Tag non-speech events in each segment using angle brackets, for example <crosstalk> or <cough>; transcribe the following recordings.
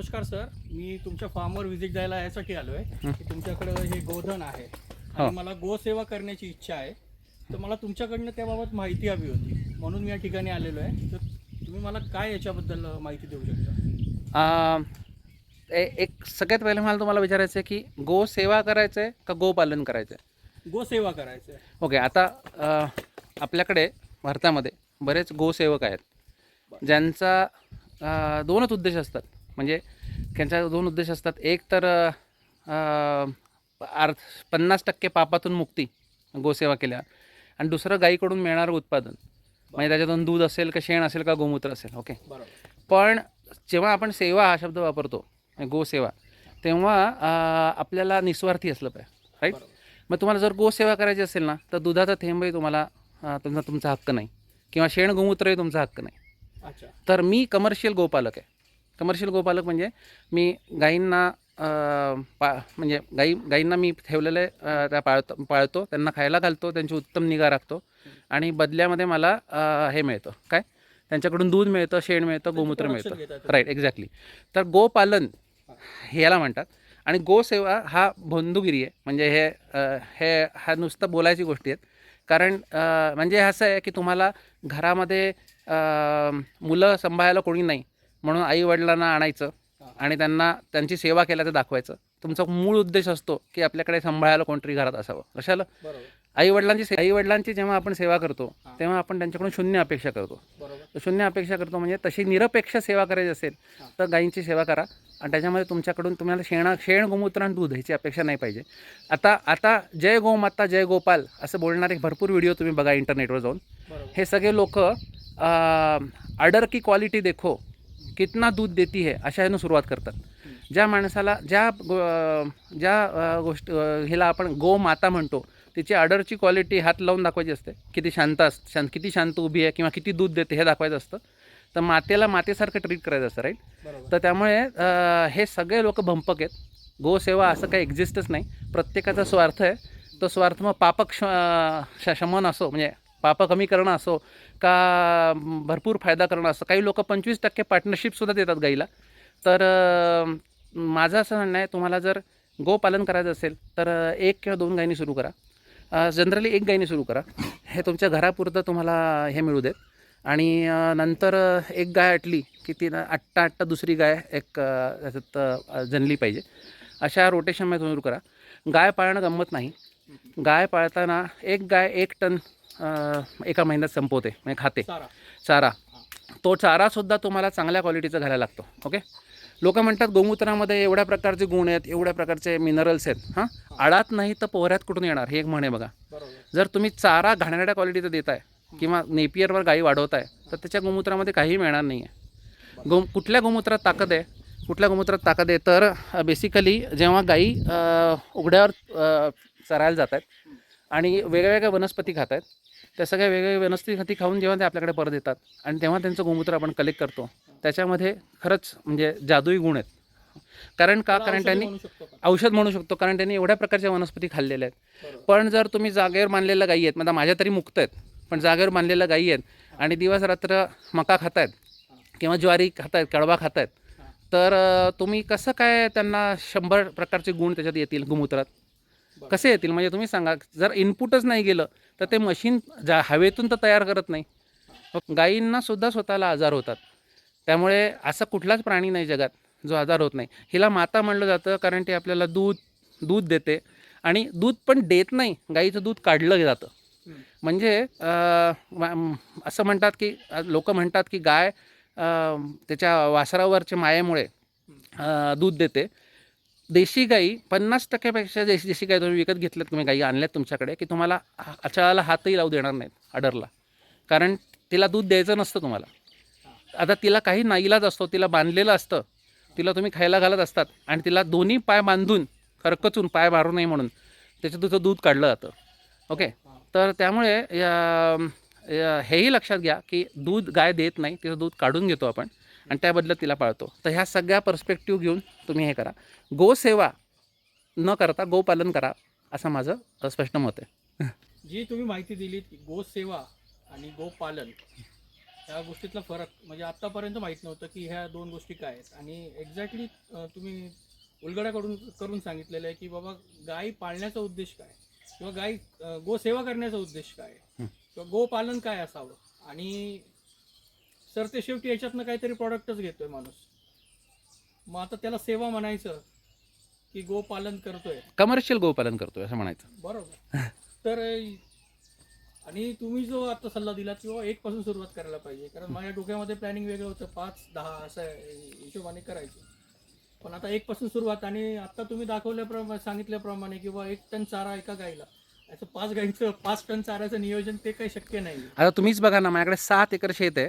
नमस्कार सर. मी तुमच्या फार्मवर व्हिजिट द्यायला यासाठी आलो आहे की तुमच्याकडं हे गोधन आहे. हो. आणि मला गोसेवा करण्याची इच्छा आहे. तर मला तुमच्याकडनं त्याबाबत माहिती हवी होती. म्हणून मी या ठिकाणी आलेलो आहे. तर तुम्ही मला काय याच्याबद्दल माहिती देऊ शकता? एक सगळ्यात पहिले मला तुम्हाला विचारायचं आहे की गो सेवा करायचं आहे का गोपालन करायचं आहे गोसेवा करायचं आहे ओके आता आपल्याकडे भारतामध्ये बरेच गोसेवक आहेत. ज्यांचा दोनच उद्देश असतात. म्हणजे त्यांचा दोन उद्देश असतात. एक तर अर्थ पन्नास टक्के पापातून मुक्ती गोसेवा केल्या आणि दुसरं गाईकडून मिळणारं उत्पादन. म्हणजे त्याच्यातून दूध असेल का शेण असेल का गोमूत्र असेल. ओके. पण जेव्हा आपण सेवा हा शब्द वापरतो गोसेवा तेव्हा आपल्याला निस्वार्थी असलं पाहिजे. राईट. मग तुम्हाला जर गोसेवा करायची असेल ना तर दुधाचा थेंबही तुम्हाला तुमचा तुमचा हक्क नाही. किंवा शेण गोमूत्रही तुमचा हक्क नाही. तर मी कमर्शियल गोपालक आहे. कमर्शियल गोपालक म्हणजे मी गाईंना पा म्हणजे गाई गाईंना मी ठेवलेले त्या पाळतो पाळतो त्यांना खायला घालतो त्यांची उत्तम निगा राखतो आणि बदल्यामध्ये मला हे मिळतं. काय? त्यांच्याकडून दूध मिळतं शेण मिळतं गोमूत्र मिळतं. राईट एक्झॅक्टली तर गोपालन हे याला म्हणतात. आणि गोसेवा हा बंधुगिरी आहे. म्हणजे हे हे हा नुसतं बोलायची गोष्टी आहेत कारण म्हणजे असं आहे की तुम्हाला घरामध्ये मुलं सांभाळायला कोणी नाही. म्हणून आई वडिलांना आणायचं आणि त्यांना त्यांची सेवा केल्याचं दाखवायचं. तुमचा मूळ उद्देश असतो की आपल्याकडे सांभाळायला कोणतरी घरात असावं. कशाला? आई वडिलांची आई वडिलांची जेव्हा आपण सेवा करतो तेव्हा आपण त्यांच्याकडून शून्य अपेक्षा करतो. शून्य अपेक्षा करतो म्हणजे तशी निरपेक्ष सेवा करायची असेल तर गायींची सेवा करा. आणि त्याच्यामध्ये तुमच्याकडून तुम्हाला शेणा शेण गोमूत्र आणि दूध ह्याची अपेक्षा नाही पाहिजे. आता आता जय गोमाता जय गोपाल असं बोलणारे भरपूर व्हिडिओ तुम्ही बघा इंटरनेटवर जाऊन. हे सगळे लोक ऑर्डर की क्वालिटी देखो. कितना दूध देती है अशा ह्यानं सुरुवात करतात. ज्या माणसाला ज्या ज्या गोष्ट हिला आपण गो माता म्हणतो तिची ऑर्डरची क्वालिटी हात लावून दाखवायची असते. किती शांत अस शांत किती शांत उभी आहे किंवा किती दूध देते हे दाखवायचं असतं. तर मातेला मातेसारखं ट्रीट करायचं असतं राईट तर त्यामुळे हे सगळे लोक भंपक आहेत. गोसेवा असं काही एक्झिस्टच नाही. प्रत्येकाचा स्वार्थ आहे. तो स्वार्थ मग पापक श- शमन असो म्हणजे पाप कमी करणं असो का भरपूर फायदा करणं असो काही लोक पंचवीस टक्के पार्टनरशिपसुद्धा देतात गाईला. तर माझं असं म्हणणं आहे तुम्हाला जर गोपालन करायचं असेल तर एक किंवा दोन गायीने सुरू करा. जनरली एक गायीने सुरू करा. हे तुमच्या घरापुरतं तुम्हाला हे मिळू देत. आणि नंतर एक गाय अटली की ती आट्टा आट्टा दुसरी गाय एक त्याच्यात जनली पाहिजे. अशा रोटेशनमध्ये सुरू करा. गाय पाळणं गंमत नाही. गाय पाळताना एक गाय एक टन एका महिन्यात संपवते म्हणजे खाते. सारा चारा. तो चारासुद्धा तुम्हाला चांगल्या क्वालिटीचा घालायला लागतो ओके लोक म्हणतात गोमूत्रामध्ये एवढ्या प्रकारचे गुण आहेत एवढ्या प्रकारचे मिनरल्स आहेत हां? आळात नाही तर पोहऱ्यात कुठून येणार हे एक म्हणे बघा. जर तुम्ही चारा घाणेरड्या क्वालिटीचा देताय किंवा नेपियरवर गाई वाढवताय तर त्याच्या गोमूत्रामध्ये काहीही मिळणार नाही आहे गो कुठल्या गोमूत्रात ताकद आहे कुठल्या गोमूत्रात ताकद आहे तर बेसिकली जेव्हा गाई उघड्यावर चरायला जात आहेत आणि वेगळ्या वेगळ्या वनस्पती खात आहेत त्या सगळ्या वेगवेगळ्या वनस्पती खाऊन जेव्हा ते आपल्याकडे परत येतात आणि तेव्हा त्यांचं गोमूत्र आपण कलेक्ट करतो. त्याच्यामध्ये खरंच म्हणजे जादुई गुण आहेत. कारण का? कारण त्यांनी औषध म्हणू शकतो. कारण त्यांनी एवढ्या प्रकारच्या वनस्पती खाल्लेल्या आहेत. पण जर तुम्ही जागेवर बांधलेल्या गायी आहेत म्हणजे माझ्या तरी मुक्त आहेत पण जागेवर बांधलेल्या गायी आहेत आणि दिवस रात्र मका खात आहेत किंवा ज्वारी खात आहेत कडवा खात आहेत तर तुम्ही कसं काय त्यांना शंभर प्रकारचे गुण त्याच्यात येतील गोमूत्रात? कसे येतील? म्हणजे तुम्ही सांगा जर इनपुटच नाही गेलं तर ते मशीन जा हवेतून तर तयार करत नाही. गायींना सुद्धा स्वतःला आजार होतात. त्यामुळे असं कुठलाच प्राणी नाही जगात जो आजार होत नाही. हिला माता म्हणलं जातं कारण ते आपल्याला दूध दूध देते. आणि दूध पण देत नाही गाईचं दूध काढलं जातं. म्हणजे असं म्हणतात की लोक म्हणतात की गाय त्याच्या वासरावरच्या मायेमुळे दूध देते. देशी गाई पन्नास टक्क्यापेक्षा देशी देशी गाई तुम्ही विकत घेतल्यात तुम्ही गाई आणल्यात तुमच्याकडे की तुम्हाला हा- अचाळाला हातही लावू देणार नाहीत अडरला कारण तिला दूध द्यायचं नसतं तुम्हाला. आता तिला काही नाईलाज असतो तिला बांधलेलं असतं तिला तुम्ही खायला घालत असतात आणि तिला दोन्ही पाय बांधून खरकचून पाय मारू नये म्हणून त्याचं तुझं दूध काढलं जातं. ओके? तर त्यामुळे या- हेही लक्षात घ्या की दूध गाय देत नाही तिचं दूध काढून घेतो आपण. आणि त्याबद्दल तिला पाळतो. तर ह्या सगळ्या पर्स्पेक्टिव्ह घेऊन तुम्ही हे करा. गोसेवा न करता गोपालन करा असं माझं स्पष्ट मत आहे. जी तुम्ही माहिती दिलीत की गोसेवा आणि गोपालन ह्या गोष्टीतला फरक म्हणजे आत्तापर्यंत माहीत नव्हतं की ह्या दोन गोष्टी काय आहेत. आणि एक्झॅक्टली तुम्ही उलगडा करून सांगितलेलं आहे की बाबा गाय पाळण्याचा उद्देश काय? किंवा गाय गोसेवा करण्याचा उद्देश काय. किंवा गोपालन काय असावं? आणि सर ते शेवटी याच्यातनं काहीतरी प्रॉडक्टच घेतोय माणूस. मग आता त्याला सेवा म्हणायचं की गोपालन करतोय. कमर्शियल गोपालन करतोय असं म्हणायचं. बरोबर. तर आणि तुम्ही जो आता सल्ला दिला किंवा एक पासून सुरुवात करायला पाहिजे. कारण माझ्या डोक्यामध्ये प्लॅनिंग वेगळं होतं. पाच दहा असं हिशोबाने करायचं. पण आता एक पासून सुरुवात आणि आता तुम्ही दाखवल्याप्रमाणे सांगितल्याप्रमाणे किंवा एक टन चारा एका गाईला असं पाच गाईंचं पाच टन चाऱ्याचं नियोजन ते काही शक्य नाही आता तुम्हीच बघा ना माझ्याकडे सात एकर शेत आहे.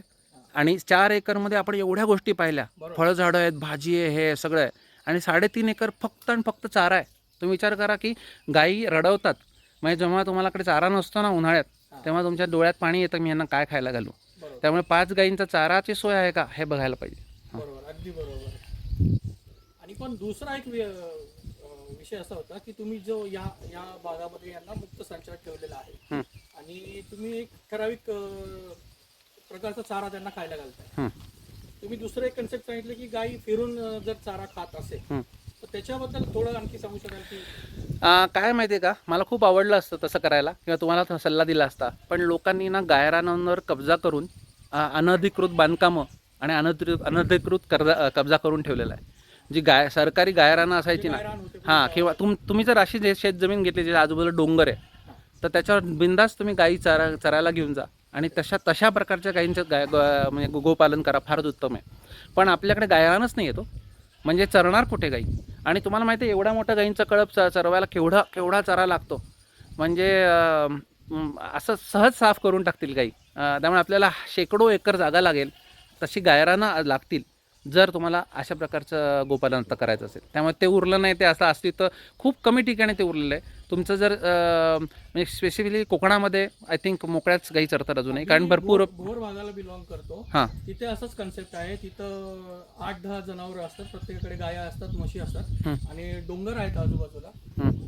आणि चार एकरमध्ये आपण एवढ्या गोष्टी पाहिल्या. फळझाडं आहेत भाजी आहे हे सगळं आहे. आणि साडेतीन एकर फक्त आणि फक्त चारा आहे. तुम्ही विचार करा की गायी रडवतात. म्हणजे जेव्हा तुम्हालाकडे चारा नसतो ना उन्हाळ्यात. तेव्हा तुमच्या डोळ्यात पाणी येतं मी यांना काय खायला घालू? त्यामुळे पाच गायींचा चाराची सोय आहे का? हे बघायला पाहिजे. बरोबर अगदी बरोबर. आणि पण दुसरा एक विषय असा होता की तुम्ही जो या या भागामध्ये यांना मुक्त संचार ठेवलेला आहे. आणि तुम्ही एक ठराविक प्रकारचा चारा त्यांना खायला घालताय. तुम्ही दुसरं एक कन्सेप्ट सांगितलं की गाई फिरून जर चारा खात असेल. तर त्याच्याबद्दल थोडं आणखी सांगू शकाल की काय माहिती आहे का? मला खूप आवडलं असतं तसं करायला किंवा तुम्हाला सल्ला दिला असता. पण लोकांनी ना गायरानांवर कब्जा करून अनधिकृत बांधकामं आणि अनधिकृत अनधिकृत कर्जा कब्जा करून ठेवलेला आहे. जी गाय सरकारी गायरानं असायची ना हां किंवा तुम तुम्ही जर अशी जे शेत जमीन घेतली जे आजूबाजूला डोंगर आहे तर त्याच्यावर बिंदास तुम्ही गायी चारा चरायला घेऊन जा. आणि तशा तशा प्रकारच्या गायींचं गाय ग- म्हणजे गो- गोपालन करा फारच उत्तम आहे. पण आपल्याकडे गायरानच नाही येतो म्हणजे चरणार कुठे गाई? आणि तुम्हाला माहिती आहे एवढा मोठा गाईंचा कळप च चरवायला केवढा केवढा चारा लागतो? म्हणजे असं सहज साफ करून टाकतील गाई. त्यामुळे आपल्याला शेकडो एकर जागा लागेल तशी गायरानं लागतील. जर तुम्हाला अशा प्रकारचं गोपालन आता करायचं असेल. त्यामुळे ते उरलं नाही ते असं असतील तर खूप कमी ठिकाणी ते उरलेलं आहे. तुमचं जर म्हणजे स्पेसिफिकली कोकणामध्ये आय थिंक मोकळ्याच गाई चरतात अजूनही कारण भरपूर भोर भागाला बिलॉंग करतो. हां. तिथे असंच कन्सेप्ट आहे तिथं आठ दहा जनावरं असतात प्रत्येकाकडे गाया असतात म्हशी असतात. आणि डोंगर आहेत आजूबाजूला.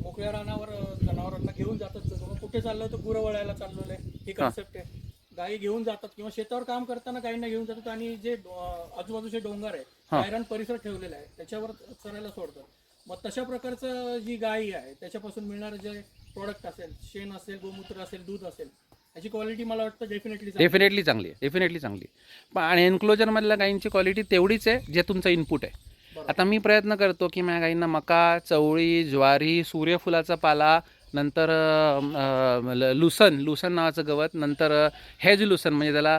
मोकळ्या रानावर जनावरांना घेऊन जातात कुठे चाललं तर गुरं वळायला चाललेलं आहे. ही कन्सेप्ट आहे. गायी घेऊन जातात किंवा शेतावर काम करताना गायींना घेऊन जातात आणि जे आजूबाजूचे डोंगर आहे. गायरान परिसर ठेवलेला आहे त्याच्यावर चरायला सोडतात मग तशा प्रकारचं जी गायी आहे त्याच्यापासून मिळणारं जे प्रोडक्ट असेल शेण असेल गोमूत्र असेल दूध असेल याची क्वालिटी मला वाटतं डेफिनेटली डेफिनेटली चांगली आहे डेफिनेटली चांगली पण आणि एन्क्लोजरमधल्या गायींची क्वालिटी तेवढीच आहे जे तुमचं इनपुट आहे. आता मी प्रयत्न करतो की माझ्या गाईंना मका चवळी ज्वारी सूर्यफुलाचा पाला नंतर लुसन लुसन नावाचं गवत नंतर हेज लुसन म्हणजे त्याला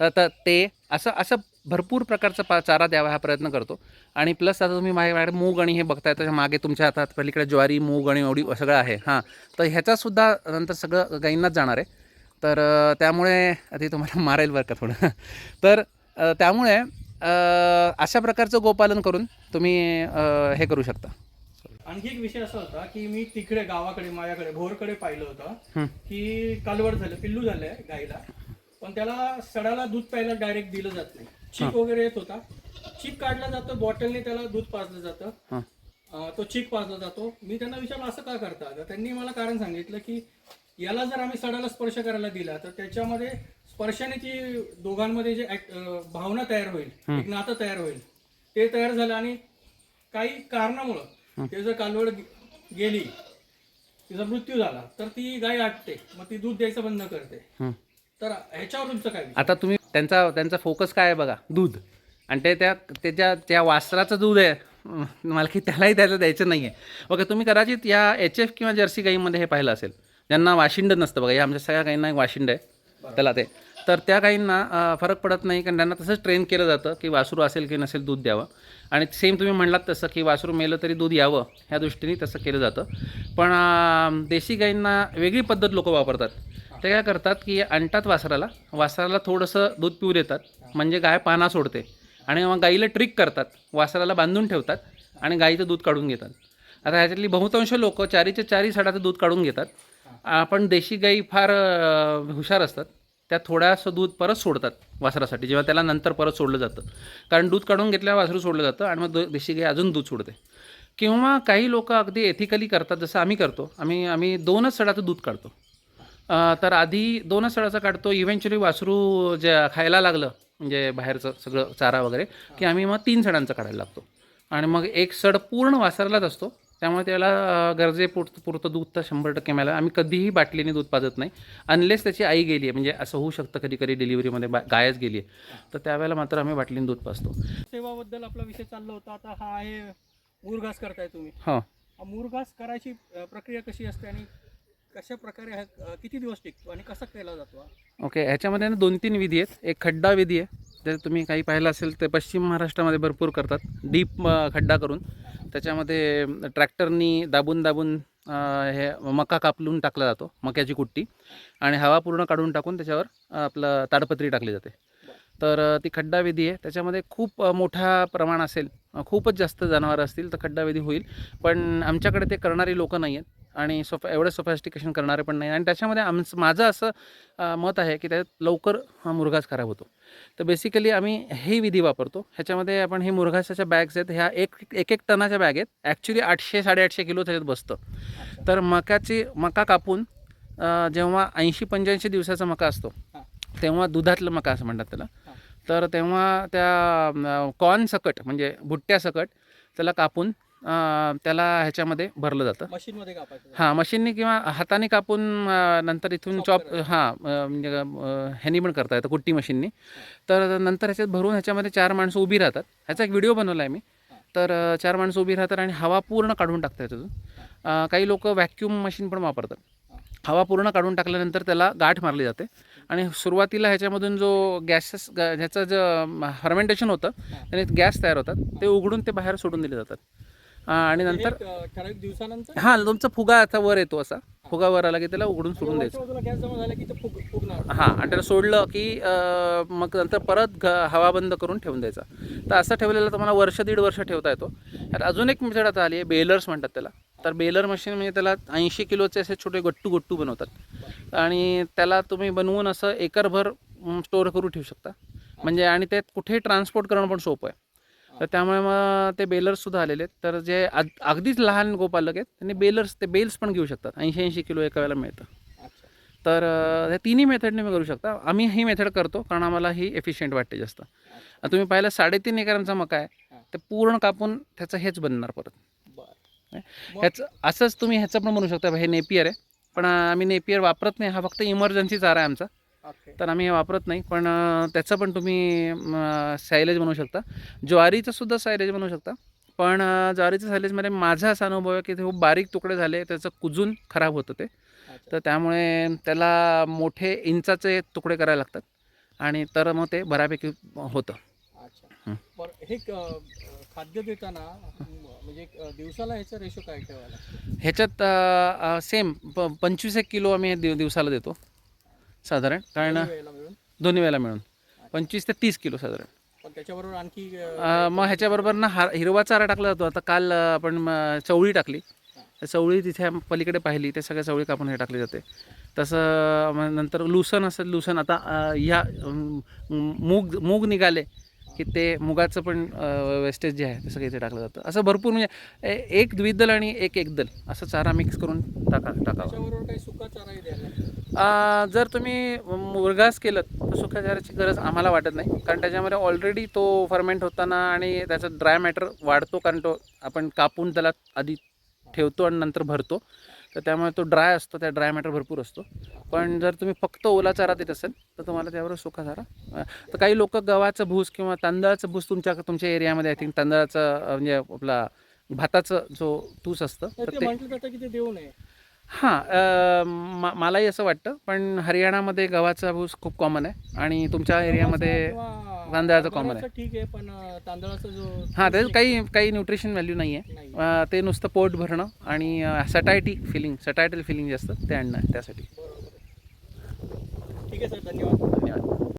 तर ते असं असं भरपूर प्रकारचा पा चारा द्यावा हा प्रयत्न करतो. आणि प्लस आता तुम्ही माझ्या माझ्याकडे मूग आणि हे बघताय त्याच्यामागे तुमच्या हातात पलीकडे ज्वारी मूग आणि एवढी सगळं आहे. हां. तर ह्याचासुद्धा नंतर सगळं गाईंनाच जाणार आहे. तर त्यामुळे ते तुम्हाला मारेल बरं का थोडं. <laughs> तर त्यामुळे अशा प्रकारचं गोपालन करून तुम्ही हे करू शकता. आणखी एक विषय असा होता की मी तिकडे गावाकडे माझ्याकडे भोरकडे पाहिलं होतं. की कालवड झालं पिल्लू झालंय गाईला. पण त्याला सडाला दूध प्यायला डायरेक्ट दिलं जात नाही. चीक वगैरे येत होता. चीक काढला जातो बॉटलने त्याला दूध पाजलं जातं. हां. तो चीक पाजला जातो. मी त्यांना विचारलं असं का करता? तर त्यांनी मला कारण सांगितलं की याला जर आम्ही सडाला स्पर्श करायला दिला तर त्याच्यामध्ये स्पर्शाने ती दोघांमध्ये जे भावना तयार होईल एक नातं तयार होईल. ते तयार झालं आणि काही कारणामुळं ते जर कालवड गेली तिचा मृत्यू झाला तर ती गाय आटते मग ती दूध द्यायचं बंद करते. हं. तर ह्याच्यावर तुमचं काय विचार? आता तुम्ही त्यांचा त्यांचा फोकस काय आहे बघा? दूध. आणि ते त्या त्याच्या त्या वासराचं दूध आहे अं, मला की त्यालाही त्याचं द्यायचं नाही आहे ओके तुम्ही कदाचित या एच एफ किंवा जर्सी गाईमध्ये हे पाहिलं असेल ज्यांना वाशिंड नसतं बघा या आमच्या सगळ्या गाईंना एक वाशिंड आहे त्याला ते. तर त्या गाईंना फरक पडत नाही कारण त्यांना तसंच ट्रेन केलं जातं की वासरू असेल की नसेल दूध द्यावं. आणि सेम तुम्ही म्हणलात तसं की वासरू मेलं तरी दूध यावं ह्या दृष्टीने तसं केलं जातं. पण देशी गाईंना वेगळी पद्धत लोक वापरतात. ते काय करतात की आणतात वासराला वासराला थोडंसं दूध पिऊ देतात म्हणजे गाय पाना सोडते. आणि मग गाईला ट्रिक करतात वासराला बांधून ठेवतात आणि गाईचं दूध काढून घेतात. आता ह्याच्यातली बहुतांश लोक चारीच्या चारी सडाचं दूध काढून घेतात. आपण देशी गाई फार हुशार असतात. त्या थोड्यासं दूध परत सोडतात वासरासाठी जेव्हा त्याला नंतर परत सोडलं जातं. कारण दूध काढून घेतल्यावर वासरू सोडलं जातं आणि मग देशी गाय अजून दूध सोडते. किंवा काही लोक अगदी एथिकली करतात जसं आम्ही करतो. आम्ही आम्ही दोनच सडाचं दूध काढतो. तर आधी दोनच सडाचं काढतो. इव्हेंच्युअली वासरू जे खायला लागलं म्हणजे बाहेरचं सगळं चारा वगैरे की आम्ही मग तीन सडांचं काढायला लागतो. आणि मग एक सड पूर्ण वासरालाच असतो. त्यामुळे त्याला गरजे पुरत पुरतं दूध तर शंभर टक्के मिळालं. आम्ही कधीही बाटलीने दूध पाजत नाही. अनलेस त्याची आई गेली आहे म्हणजे असं होऊ शकतं कधी कधी डिलिव्हरीमध्ये बा गायच गेली आहे. तर त्यावेळेला मात्र आम्ही बाटलीने दूध पाजतो. सेवाबद्दल आपला विषय चालला होता. आता हा आहे मुरघास करताय तुम्ही. हो. हा मुरघास करायची प्रक्रिया कशी असते आणि कशा प्रकारे हा किती दिवस टिकतो आणि कसा केला जातो ओके ह्याच्यामध्ये ना दोन तीन विधी आहेत. एक खड्डा विधी आहे. जर तुम्ही काही पाहिलं असेल ते पश्चिम महाराष्ट्रामध्ये भरपूर करतात. डीप खड्डा करून. त्याच्यामध्ये ट्रॅक्टरनी दाबून दाबून हे मका कापलून टाकला जातो मक्याची कुट्टी. आणि हवा पूर्ण काढून टाकून त्याच्यावर आपलं ताडपत्री टाकली जाते. तर ती खड्डा विधी आहे. त्याच्यामध्ये खूप मोठा प्रमाण असेल खूपच जास्त जनावरं असतील तर खड्डा विधी होईल. पण आमच्याकडे ते करणारी लोकं नाही आहेत आणि सोफ एवढं सोफॅस्टिकेशन करणारे पण नाही. आणि त्याच्यामध्ये आमचं माझं असं मत आहे की त्यात लवकर हा मुरघास खराब होतो. तर बेसिकली आम्ही हे विधी वापरतो. ह्याच्यामध्ये आपण हे मुरघासाच्या बॅग्स आहेत ह्या एक एक एक टनाच्या बॅग आहेत. ॲक्च्युली आठशे साडेआठशे किलो त्याच्यात बसतं. तर मकाची मका कापून जेव्हा ऐंशी पंच्याऐंशी दिवसाचा मका असतो. तेव्हा दुधातलं मका असं म्हणतात त्याला. तर तेव्हा त्या कॉर्न सकट म्हणजे भुट्ट्या सकट त्याला कापून त्याला ह्याच्यामध्ये भरलं जातं. मशीनमध्ये हां मशीननी किंवा हाताने कापून नंतर इथून चॉप. हां म्हणजे ह्यानी पण करता येतं कुट्टी मशीननी. तर नंतर ह्याच्यात भरून ह्याच्यामध्ये चार माणसं उभी राहतात. ह्याचा एक व्हिडिओ बनवला आहे मी. तर चार माणसं उभी राहतात आणि हवा पूर्ण काढून टाकतात त्याच्यातून अ, काही लोक व्हॅक्यूम मशीन पण वापरतात. हवा पूर्ण काढून टाकल्यानंतर त्याला गाठ मारली जाते. आणि सुरुवातीला ह्याच्यामधून जो गॅसेस ह्याचं जे फर्मेंटेशन होतं त्याने गॅस तयार होतात. ते उघडून ते बाहेर सोडून दिले जातात. आणि हे नंतर ठराविक दिवसानंतर? हां तुमचा फुगा आता वर येतो असा. फुगा वर आला की त्याला उघडून सोडून द्यायचं. बाजूला गॅस जमा झाला की ते फुग फुगणार. हां आणि त्याला सोडलं की मग नंतर परत घ हवा बंद करून ठेवून द्यायचा. तर असं ठेवलेलं तुम्हाला वर्ष दीड वर्ष ठेवता येतो. यात अजून एक मेथड आता आली आहे बेलर्स म्हणतात त्याला. तर बेलर मशीन म्हणजे त्याला ऐंशी किलोचे असे छोटे गट्टू गट्टू बनवतात. आणि त्याला तुम्ही बनवून असं एकरभर स्टोअर करू ठेवू शकता. म्हणजे आणि ते कुठेही ट्रान्सपोर्ट करणं पण सोपं आहे. तर त्यामुळे मग ते बेलर्ससुद्धा आलेले आहेत. तर जे अग- अगदीच लहान गोपालक आहेत त्यांनी बेलर्स ते बेल्स पण घेऊ शकतात. ऐंशी ऐंशी किलो एका वेळेला मिळतं. तर ह्या तिन्ही मेथडने मी करू शकता. आम्ही ही मेथड करतो कारण आम्हाला ही एफिशियंट वाटते जास्त. तुम्ही पाहिलं साडेतीन एकरांचा मका आहे. हां. ते पूर्ण कापून त्याचं हेच बनणार परत. ह्याचं असंच तुम्ही ह्याचं पण बनवू शकता. हे नेपियर आहे. पण आम्ही नेपियर वापरत नाही. हा फक्त इमर्जन्सी चारा आहे आमचा. तर आम्ही हे वापरत नाही पण त्याचं पण तुम्ही सायलेज बनवू शकता. ज्वारीचं सुद्धा सायलेज बनवू शकता पण ज्वारीचं सायलेजमध्ये माझा असा अनुभव आहे की ते खूप बारीक तुकडे झाले त्याचं कुजून खराब होतं ते. तर त्यामुळे त्याला मोठे इंचाचे तुकडे करायला लागतात आणि तर मग ते बऱ्यापैकी होतं. हं. खाद्य देताना म्हणजे दिवसाला ह्याचा रेशो काय ठेवायला ह्याच्यात सेम प पंचवीस एक किलो आम्ही दिव दिवसाला देतो. साधारण. कारण दोन्ही वेळेला मिळून. पंचवीस ते तीस किलो साधारण. पण त्याच्याबरोबर आणखी अ, मग ह्याच्याबरोबर ना हा हिरवा चारा टाकला जातो. आता काल अ, आपण म, चवळी टाकली. त्या चवळी तिथे आम- पलीकडे पाहिली. ते सगळ्या चवळी कापून हे टाकली जाते. तसं मग नंतर लुसन असेल लुसन आता अ, ह्या मूग मूग निघाले. की ते मुगाचं पण वेस्टेज जे आहे ते सगळं इथे टाकलं जातं. असं भरपूर म्हणजे एक द्विदल आणि एक एकदल असं चारा मिक्स करून टाका टाकावा. जर तुम्ही मुरघास केलं तर सुखाचाराची गरज आम्हाला वाटत नाही. कारण त्याच्यामध्ये ऑलरेडी तो फर्मेंट होताना आणि त्याचा ड्राय मॅटर वाढतो कारण तो आपण कापून त्याला आधी ठेवतो आणि नंतर भरतो. तर त्यामुळे तो ड्राय असतो त्या ड्राय मॅटर भरपूर असतो. पण जर तुम्ही फक्त ओला चारा देत असाल तर तुम्हाला त्यावर सुका चारा तर काही लोक गव्हाचं भूस किंवा तांदळाचं भूस तुमच्या तुमच्या एरियामध्ये आय थिंक तांदळाचं म्हणजे आपला भाताचं जो तूस असतं तर ते देऊ नये. हां मा- मलाही असं वाटतं पण हरियाणामध्ये गव्हाचा भूस खूप कॉमन आहे. आणि तुमच्या एरियामध्ये तांदळाचं common आहे. ठीक आहे पण तांदळाचा जो हां त्याच्यात काही काही न्यूट्रिशन व्हॅल्यू नाही आहे. ते नुसतं पोट भरणं आणि सटायटी फिलिंग सटायटल फिलिंग जे असतं ते आणणं त्यासाठी. ठीक आहे सर धन्यवाद. धन्यवाद.